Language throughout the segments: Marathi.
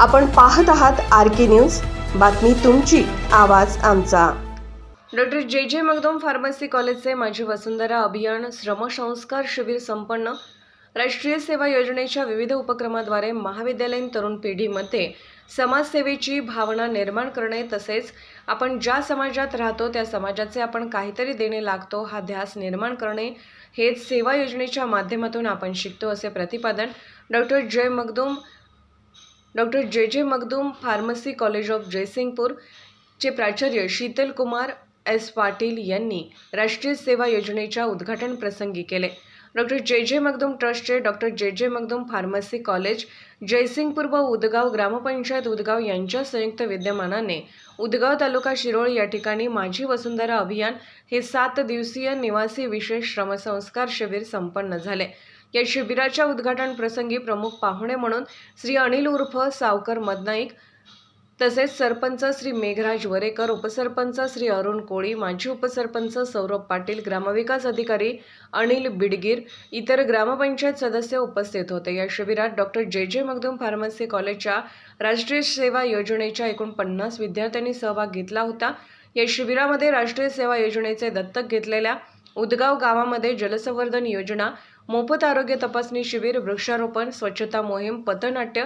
आपण पाहत आहात आर के न्यूज. बातमी तुमची आवाज आमचा. डॉक्टर जे जे मगदोम फार्मसी कॉलेजचे माझी वसुंधरा अभियान श्रमसंस्कार शिबिर संपन्न. राष्ट्रीय सेवा योजनेच्या विविध उपक्रमाद्वारे महाविद्यालयीन तरुण पिढीमध्ये समाजसेवेची भावना निर्माण करणे तसेच आपण ज्या समाजात राहतो त्या समाजाचे आपण काहीतरी देणे लागतो हा ध्यास निर्माण करणे हेच सेवा योजनेच्या माध्यमातून आपण शिकतो असे प्रतिपादन doctor Jai Magdum doctor J J Magdum pharmacy college of Jaysingpur चे प्राचार्य शीतल कुमार एस पाटील यांनी राष्ट्रीय सेवा योजनेच्या उद्घाटन प्रसंगी केले. डॉक्टर जे जे मगदूम ट्रस्टचे doctor J J Magdum pharmacy college Jaysingpur व उदगाव ग्रामपंचायत उदगाव यांच्या संयुक्त विद्यमानाने उदगाव तालुका शिरोळ या ठिकाणी माझी वसुंधरा अभियान हे सात दिवसीय निवासी विशेष श्रमसंस्कार शिबिर संपन्न झाले. या शिबिराच्या उद्घाटन प्रसंगी प्रमुख पाहुणे म्हणून श्री अनिल उर्फ सावकर मदनाईक तसेच सरपंच श्री मेघराज वरेकर उपसरपंच श्री अरुण कोळी माजी उपसरपंच सौरभ पाटील ग्रामविकास अधिकारी अनिल बिडगीर इतर ग्रामपंचायत सदस्य उपस्थित होते. या शिबिरात doctor J. J. Magdum pharmacy कॉलेजच्या राष्ट्रीय सेवा योजनेच्या एकूण पन्नास विद्यार्थ्यांनी सहभाग घेतला होता. या शिबिरामध्ये राष्ट्रीय सेवा योजनेचे दत्तक घेतलेल्या उदगाव गावामध्ये जलसंवर्धन योजना मोफत आरोग्य तपासणी शिबिर वृक्षारोपण स्वच्छता मोहीम पथनाट्य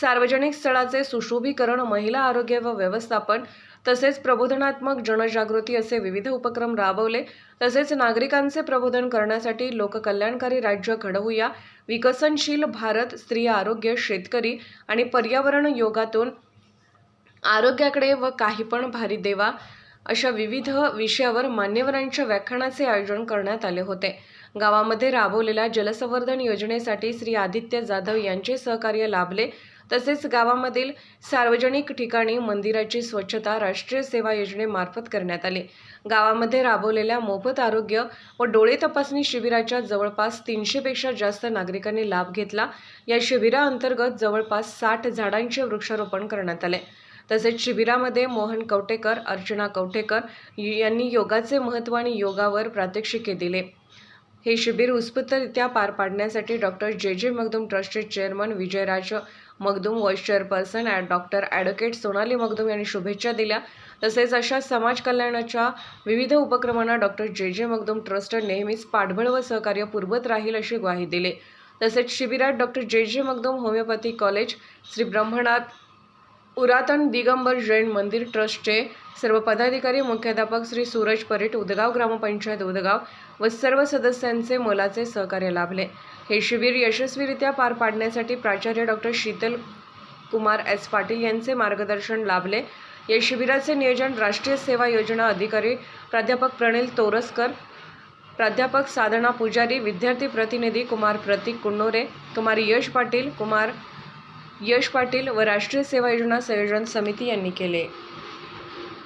सार्वजनिक स्थळाचे सुशोभीकरण महिला आरोग्य व व्यवस्थापन तसेच प्रबोधनात्मक जनजागृती असे विविध उपक्रम राबवले. तसेच नागरिकांचे प्रबोधन करण्यासाठी लोककल्याणकारी राज्य घडवूया. विकसनशील भारत स्त्री आरोग्य शेतकरी आणि पर्यावरण योगातून आरोग्याकडे व काही पण भारी देवा अशा विविध विषयावर मान्यवरांच्या व्याख्यानाचे आयोजन करण्यात आले होते. गावामध्ये राबवलेल्या जलसंवर्धन योजनेसाठी श्री आदित्य जाधव यांचे सहकार्य लाभले. तसेच गावामधील सार्वजनिक ठिकाणी मंदिराची स्वच्छता राष्ट्रीय सेवा योजनेमार्फत करण्यात आली. गावामध्ये राबवलेल्या मोफत आरोग्य व डोळे तपासणी शिबिराच्या जवळपास तीनशेपेक्षा जास्त नागरिकांनी लाभ घेतला. या शिबिराअंतर्गत जवळपास साठ झाडांचे वृक्षारोपण करण्यात आले. तसेच शिबिरामध्ये मोहन कवटेकर अर्चना कवटेकर यांनी योगाचे महत्त्व आणि योगावर प्रात्यक्षिके दिले. हे शिबिर उत्स्फूर्तरित्या पार पाडण्यासाठी डॉक्टर जे जे मगदूम ट्रस्टचे chairman Vijayraj Magdum vice chairperson and doctor advocate Sonali Magdum यांनी शुभेच्छा दिल्या. तसेच अशा समाज कल्याणाच्या विविध उपक्रमांना doctor J J Magdum trust नेहमीच पाठबळ व सहकार्य पुरवत राहील अशी ग्वाही दिली. तसेच शिबिरात doctor J J Magdum homeopathy college Shri Brahmanath Puratan Digambar Jain मंदिर ट्रस्टचे सर्व पदाधिकारी मुख्याध्यापक श्री सूरज परेट उदगाव ग्रामपंचायत उदगाव व सर्व सदस्यांचे मोलाचे सहकार्य लाभले. हे शिबिर यशस्वीरित्या पार पाडण्यासाठी प्राचार्य डॉक्टर शीतल कुमार एस. पाटील यांचे मार्गदर्शन लाभले. या शिबिराचे नियोजन राष्ट्रीय सेवा योजना अधिकारी प्राध्यापक प्रणिल तोरसकर प्राध्यापक साधना पुजारी विद्यार्थी प्रतिनिधी कुमार प्रतीक कुन्नोरे कुमार यश पाटील कुमार यश पाटील व राष्ट्रीय सेवा योजना संयोजन समिती यांनी केले.